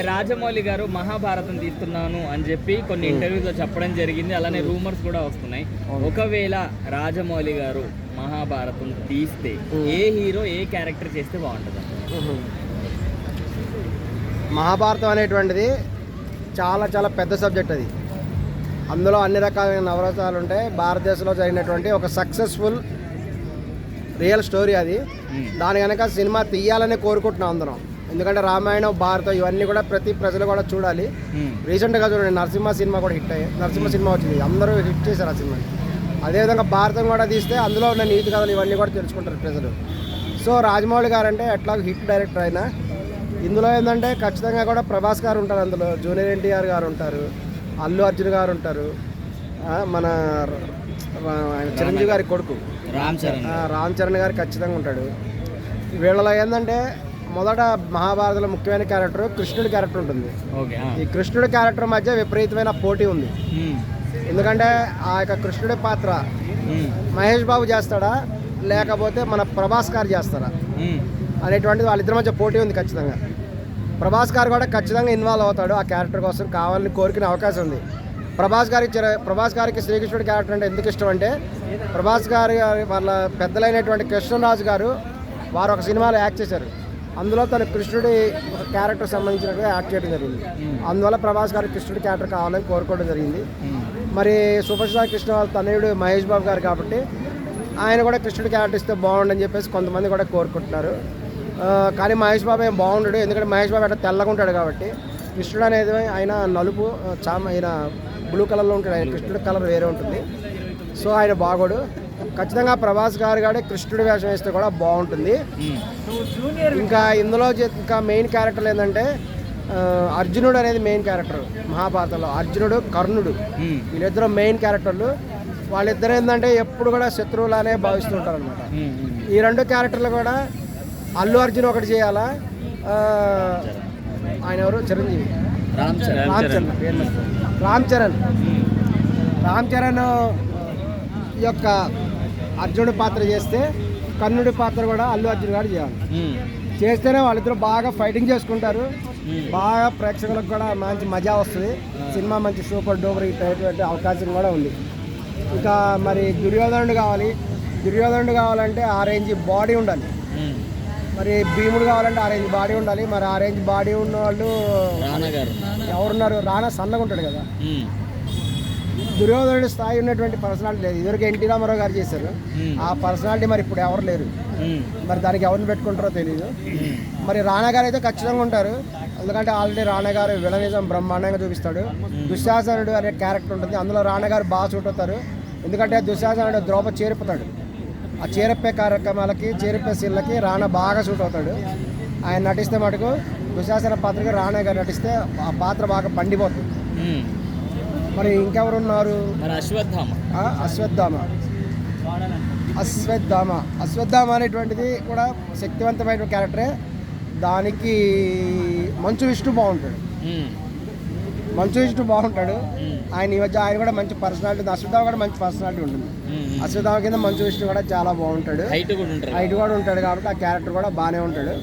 రాజమౌళి గారు మహాభారతం తీస్తున్నాను అని చెప్పి కొన్ని ఇంటర్వ్యూలో చెప్పడం జరిగింది. అలానే రూమర్స్ కూడా వస్తున్నాయి. ఒకవేళ రాజమౌళి గారు మహాభారతం తీస్తే ఏ హీరో ఏ క్యారెక్టర్ చేస్తే బాగుంటుంది? మహాభారతం అనేటువంటిది చాలా చాలా పెద్ద సబ్జెక్ట్ అది. అందులో అన్ని రకాలైన నవరసాలు ఉంటాయి. భారతదేశంలో జరిగినటువంటి ఒక సక్సెస్ఫుల్ రియల్ స్టోరీ అది. దాని కనుక సినిమా తీయాలని కోరుకుంటున్నాం అందరం. ఎందుకంటే రామాయణం భారతం ఇవన్నీ కూడా ప్రతి ప్రజలు కూడా చూడాలి. రీసెంట్గా చూడండి నరసింహ సినిమా కూడా హిట్ అయ్యి నరసింహ సినిమా వచ్చింది. అందరూ హిట్ చేశారు ఆ సినిమాని. అదేవిధంగా భారతం కూడా తీస్తే అందులో ఉన్న నీతి కథలు ఇవన్నీ కూడా తెలుసుకుంటారు ప్రజలు. సో రాజమౌళి గారు అంటే ఎట్లా హిట్ డైరెక్టర్ అయినా ఇందులో ఏంటంటే ఖచ్చితంగా కూడా ప్రభాస్ గారు ఉంటారు అందులో. జూనియర్ ఎన్టీఆర్ గారు ఉంటారు. అల్లు అర్జున్ గారు ఉంటారు. మన చిరంజీవి గారి కొడుకు. రామ్ చరణ్ రామ్ చరణ్ గారు ఖచ్చితంగా ఉంటాడు. వీళ్ళలో ఏంటంటే మొదట మహాభారతంలో ముఖ్యమైన క్యారెక్టర్ కృష్ణుడి క్యారెక్టర్ ఉంటుంది. ఈ కృష్ణుడి క్యారెక్టర్ మధ్య విపరీతమైన పోటీ ఉంది. ఎందుకంటే ఆ యొక్క కృష్ణుడి పాత్ర మహేష్ బాబు చేస్తాడా? లేకపోతే మన ప్రభాస్ గారు చేస్తారా? అనేటువంటిది వాళ్ళిద్దరి మధ్య పోటీ ఉంది ఖచ్చితంగా. ప్రభాస్ గారు కూడా ఖచ్చితంగా ఇన్వాల్వ్ అవుతాడు ఆ క్యారెక్టర్ కోసం కావాలని కోరుకునే అవకాశం ఉంది. ప్రభాస్ గారికి ప్రభాస్ గారికి శ్రీకృష్ణుడి క్యారెక్టర్ అంటే ఎందుకు ఇష్టం అంటే ప్రభాస్ గారి గారి వాళ్ళ పెద్దలైనటువంటి కృష్ణరాజు గారు వారు ఒక సినిమాలో యాక్ట్ చేశారు. అందులో తన కృష్ణుడి ఒక క్యారెక్టర్ సంబంధించినట్టుగా యాక్ట్ చేయడం జరిగింది. అందువల్ల ప్రభాస్ గారికి కృష్ణుడి క్యారెక్టర్ కావాలని కోరుకోవడం జరిగింది. మరి సూపర్ స్టార్ కృష్ణ వాళ్ళ తనయుడు మహేష్ బాబు గారు కాబట్టి ఆయన కూడా కృష్ణుడి క్యారెక్టర్ ఇస్తే బాగుండని చెప్పేసి కొంతమంది కూడా కోరుకుంటున్నారు. కానీ మహేష్ బాబు ఏం బాగుండడు. ఎందుకంటే మహేష్ బాబు అట్లా తెల్లగా ఉంటాడు కాబట్టి కృష్ణుడు అనేది ఆయన నలుపు చామ ఆయన బ్లూ కలర్లో ఉంటాడు. ఆయన కృష్ణుడి కలర్ వేరే ఉంటుంది. సో ఆయన బాగోడు. ఖచ్చితంగా ప్రభాస్ గారు కూడా కృష్ణుడి వేషం వేస్తే కూడా బాగుంటుంది. ఇంకా ఇందులో ఇంకా మెయిన్ క్యారెక్టర్ ఏంటంటే అర్జునుడు అనేది మెయిన్ క్యారెక్టర్ మహాభారతంలో. అర్జునుడు కర్ణుడు. వీళ్ళిద్దరు మెయిన్ క్యారెక్టర్లు వాళ్ళిద్దరు ఏంటంటే ఎప్పుడు కూడా శత్రువులానే భావిస్తుంటారు అనమాట ఈ రెండు క్యారెక్టర్లు కూడా అల్లు అర్జున్ ఒకటి చేయాలా? ఆయన ఎవరు? చిరంజీవి. రామ్ చరణ్. రామ్ చరణ్. రామ్ చరణ్. రామ్ చరణ్ ఈ యొక్క అర్జునుడి పాత్ర చేస్తే కర్ణుడి పాత్ర కూడా అల్లు అర్జున్ గారు చేయాలి. చేస్తేనే వాళ్ళిద్దరు బాగా ఫైటింగ్ చేసుకుంటారు. బాగా ప్రేక్షకులకు కూడా మంచి మజా వస్తుంది. సినిమా మంచి సూపర్ డూపర్ హిట్ అవకాశం కూడా ఉంది. ఇంకా మరి దుర్యోధనుడు కావాలి. దుర్యోధనుడు కావాలంటే ఆ రేంజ్ బాడీ ఉండాలి. మరి భీముడు కావాలంటే ఆ రేంజ్ బాడీ ఉండాలి. మరి ఆ రేంజ్ బాడీ ఉన్న వాళ్ళు ఎవరున్నారు? రానా సన్నగా ఉంటాడు కదా దుర్యోధనుడి స్థాయి ఉన్నటువంటి పర్సనాలిటీ లేదు. ఇదివరకు ఎన్టీ రామారావు గారు చేశారు. ఆ పర్సనాలిటీ మరి ఇప్పుడు ఎవరు లేరు. మరి దానికి ఎవరిని పెట్టుకుంటారో తెలియదు మరి రాణా గారు అయితే ఖచ్చితంగా ఉంటారు. ఎందుకంటే ఆల్రెడీ రాణా గారు విలనిజం బ్రహ్మాండంగా చూపిస్తాడు. దుశ్శాసనుడు అనే క్యారెక్టర్ ఉంటుంది. అందులో రాణా గారు బాగా అవుతారు. ఎందుకంటే దుశ్శాసనుడు ద్రౌపది చేరిపోతాడు. ఆ చేరప్పే కార్యక్రమాలకి చేరిప్పే సీన్లకి రాణా బాగా సూట్ అవుతాడు. ఆయన నటిస్తే మటుకు దుశ్శాసన పాత్రకి రాణా గారు నటిస్తే ఆ పాత్ర బాగా పండిపోతుంది. మరి ఇంకెవరు ఉన్నారు మరి అశ్వత్థామ. అశ్వత్థామ. అశ్వత్థామ. అశ్వత్థామ అనేటువంటిది కూడా శక్తివంతమైన క్యారెక్టరే. దానికి మంచు విష్ణు బాగుంటాడు. మంచు విష్ణు బాగుంటాడు. ఆయన ఈ మధ్య ఆయన కూడా మంచి పర్సనాలిటీ అశ్వత్థామ కూడా మంచి పర్సనాలిటీ ఉంటుంది. అశ్వత్థామ కింద మంచు విష్ణు కూడా చాలా బాగుంటాడు. హైట్ కూడా ఉంటారు. హైట్ కూడా ఉంటాడు కాబట్టి ఆ క్యారెక్టర్ కూడా బాగానే ఉంటాడు.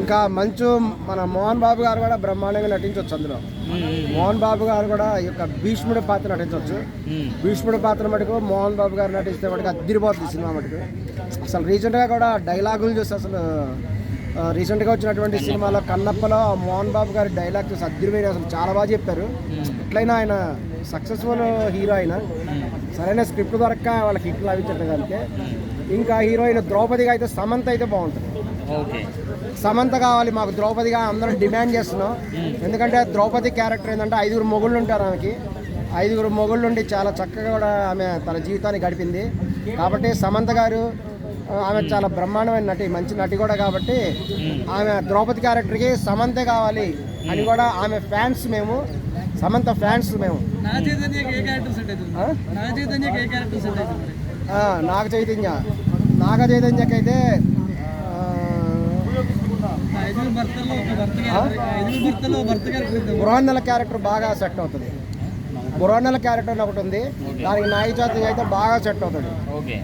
ఇంకా మంచు మన మోహన్ బాబు గారు కూడా బ్రహ్మాండంగా నటించవచ్చు అందులో. మోహన్ బాబు గారు కూడా ఈ యొక్క భీష్ముడి పాత్ర నటించవచ్చు భీష్ముడి పాత్ర మటుకు మోహన్ బాబు గారు నటిస్తే మటుకు అద్దరిపోతుంది సినిమా మటుకు. అసలు రీసెంట్గా కూడా డైలాగులు చూసి అసలు రీసెంట్గా వచ్చినటువంటి సినిమాలో కన్నప్పలో మోహన్ బాబు గారి డైలాగ్ చూసి అద్దరిపోయిన అసలు చాలా బాగా చెప్పారు. ఎట్లయినా ఆయన సక్సెస్ఫుల్ హీరో ఆయన సరైన స్క్రిప్ట్ దొరక్క వాళ్ళకి హిట్ లభించట్లేదంటే ఇంకా హీరోయిన్ ద్రౌపదిగా అయితే సమంత అయితే బాగుంటుంది. సమంత కావాలి మాకు ద్రౌపదిగా అందరం డిమాండ్ చేస్తున్నాం. ఎందుకంటే ద్రౌపది క్యారెక్టర్ ఏంటంటే ఐదుగురు మొగుళ్ళు ఉంటారు ఆమెకి. ఐదుగురు మొగుళ్ళు ఉండి చాలా చక్కగా కూడా ఆమె తన జీవితాన్ని గడిపింది. కాబట్టి సమంత గారు ఆమె చాలా బ్రహ్మాండమైన నటి మంచి నటి కూడా కాబట్టి ఆమె ద్రౌపది క్యారెక్టర్కి సమంతే కావాలి అని కూడా ఆమె ఫ్యాన్స్ మేము సమంత ఫ్యాన్స్ మేము. నాగ చైతన్యకి ఏ క్యారెక్టర్ బురాన్నెల క్యారెక్టర్ బాగా సెట్ అవుతుంది. బురాన్నెల క్యారెక్టర్ అని ఒకటి ఉంది. దానికి నాయి జాతి అయితే బాగా సెట్ అవుతాడు. ఓకే.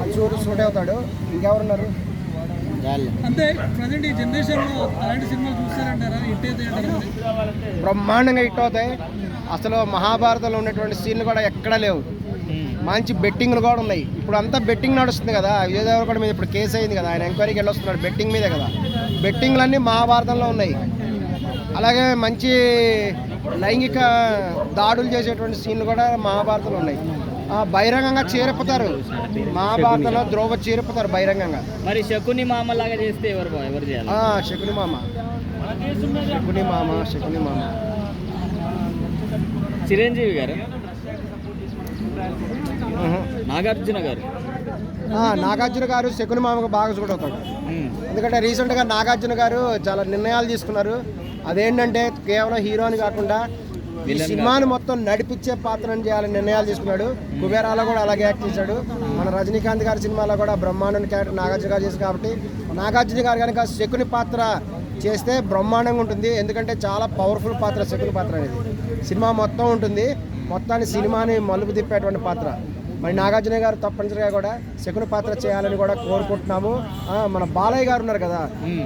అది సూట్ సూట్ అవుతాడు. ఇంకెవరున్నారు? ప్రజెంట్ ఈ అలాంటి సినిమాలు చూస్తారంటారా? హిట్? బ్రహ్మాండంగా హిట్ అవుతాయి. అసలు మహాభారతంలో ఉన్నటువంటి సీన్లు కూడా ఎక్కడా లేవు. మంచి బెట్టింగ్లు కూడా ఉన్నాయి. ఇప్పుడు అంతా బెట్టింగ్ నడుస్తుంది కదా. విజయ్ దేవరకొండ మీద ఇప్పుడు కేసు అయింది కదా. ఆయన ఎంక్వైరీకి వెళ్ళొస్తున్నాడు బెట్టింగ్ మీదే కదా. బెట్టింగ్లన్నీ మహాభారతంలో ఉన్నాయి. అలాగే మంచి లైంగిక దాడులు చేసేటువంటి సీన్లు కూడా మహాభారతంలో ఉన్నాయి. ఆ, బహిరంగంగా చేరిపోతారు. మహాభారతంలో ద్రోవ చేరిపోతారు బహిరంగంగా. మరి శకుని మామ లాగా చేస్తే ఎవరు ఎవరు చేయాలి? శకుని మామ. శకుని మామ శకుని మామ. చిరంజీవి గారు. నాగార్జున గారు? నాగార్జున గారు శకుని మామకు బాగా చూడవుతాడు. ఎందుకంటే రీసెంట్గా నాగార్జున గారు చాలా నిర్ణయాలు తీసుకున్నారు. అదేంటంటే కేవలం హీరోని కాకుండా ఈ సినిమాని మొత్తం నడిపించే పాత్రను చేయాలని నిర్ణయాలు తీసుకున్నాడు. కుబేరాలో కూడా అలాగే యాక్ట్ చేశాడు. మన రజనీకాంత్ గారి సినిమాలో కూడా బ్రహ్మాండం క్యారెక్టర్ నాగార్జున గారు చేశారు కాబట్టి నాగార్జున గారు కనుక శకుని పాత్ర చేస్తే బ్రహ్మాండంగా ఉంటుంది. ఎందుకంటే చాలా పవర్ఫుల్ పాత్ర శకుని పాత్ర అనేది. సినిమా మొత్తం ఉంటుంది. మొత్తాన్ని సినిమాని మలుపు తిప్పేటువంటి పాత్ర. మరి నాగార్జున గారు తప్పనిసరిగా కూడా శకుని పాత్ర చేయాలని కూడా కోరుకుంటున్నాము. మన బాలయ్య గారు ఉన్నారు కదా.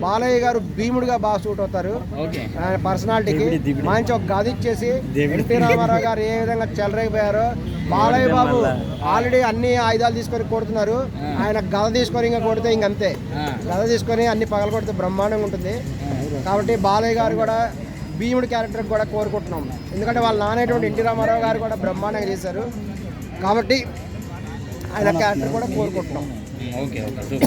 బాలయ్య గారు భీముడిగా బాగా సూట్ అవుతారు. ఓకే. ఆయన పర్సనాలిటీకి మంచి ఒక గది ఇచ్చేసి ఎన్టీ రామారావు గారు ఏ విధంగా చెలరేగిపోయారో బాలయ్య బాబు ఆల్రెడీ అన్ని ఆయుధాలు తీసుకొని కొడుతున్నారు. ఆయన గద తీసుకొని ఇంకా కొడితే ఇంకంతే. గద తీసుకొని అన్ని పగల కొడితే బ్రహ్మాండంగా ఉంటుంది. కాబట్టి బాలయ్య గారు కూడా భీముడి క్యారెక్టర్ కూడా కోరుకుంటున్నాం. ఎందుకంటే వాళ్ళ నానేటువంటి ఎన్టీ రామారావు గారు కూడా బ్రహ్మాండంగా చేశారు. కాబట్టి ఆయన క్యారెక్టర్ కూడా కోరుకుంటున్నాం. Okay okay